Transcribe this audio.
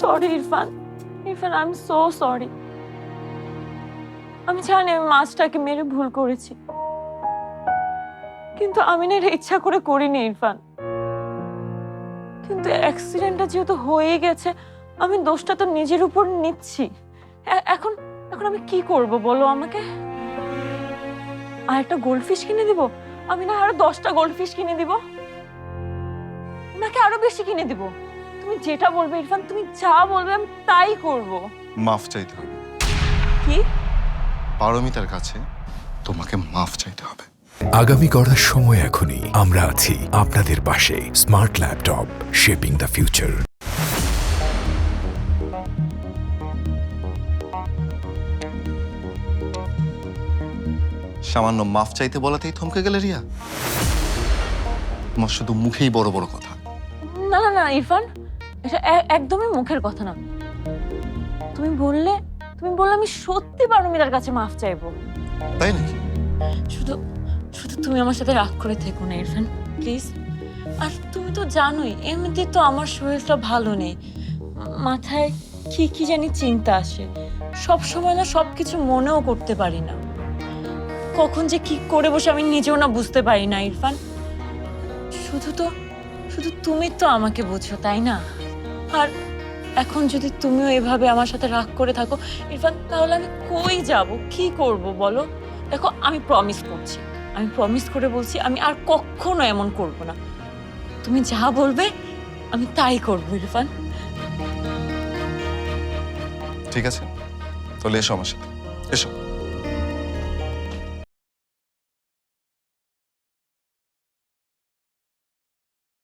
Sorry Irfan Irfan I am so sorry আমি জানি আমি মাছটাকে মেরে ভুল করেছি। কিন্তু আমি না এটা ইচ্ছা করে করিনি, ইরফান। কিন্তু অ্যাক্সিডেন্টটা যেহেতু হয়ে গেছে, আমি দোষটা তো নিজের উপর নিচ্ছি। এখন এখন আমি কি করব বলো আমাকে? আর একটা গোল্ডফিশ কিনে দিব? আমি না আরও দশটা গোল্ডফিশ কিনে দিব? নাকি আরও বেশি কিনে দিব? তুমি যেটা বলবে ইরফান তুমি যা বলবে আমি তাই করব। মাফ চাইতে হবে। কি? পারমিতার কাছে তোমাকে মাফ চাইতে হবে। আগামী গড়ার সময় এখনই আমরা আছি আপনাদের পাশে। Smart laptop shaping the future. সামান্য মাফ চাইতে বলাতেই থমকে গেলে রিয়া। তোমার শুধু মুখেই বড় বড় কথা। না না না ইরফান এটা একদমই মুখের কথা না। তুমি বললে তুমি বললে আমি সত্যি পারমিতার কাছে মাফ চাইব। তাই নাকি? শুধু শুধু তুমি আমার সাথে রাগ করে থেকো না ইরফান প্লিজ। আর তুমি তো জানোই এমনিতে তো আমার শরীরটা ভালো নেই। মাথায় কি কি জানি চিন্তা আসে। সব সময় না সব কিছু মনেও করতে পারি না। কখন যে কি করে বসে আমি নিজেও না বুঝতে পারি না ইরফান। শুধু তো শুধু তুমি তো আমাকে বুঝো তাই না? আর এখন যদি তুমিও এভাবে আমার সাথে রাগ করে থাকো, ইরফান, তাহলে আমি কই যাব? কি করব বলো? দেখো, আমি প্রমিস করছি। আমি প্রমিস করে বলছি, আমি আর কখনো এমন করব না। তুমি যা বলবে, আমি তাই করব, ইরফান। ঠিক আছে। তাহলে এসো আমার সাথে। এসো।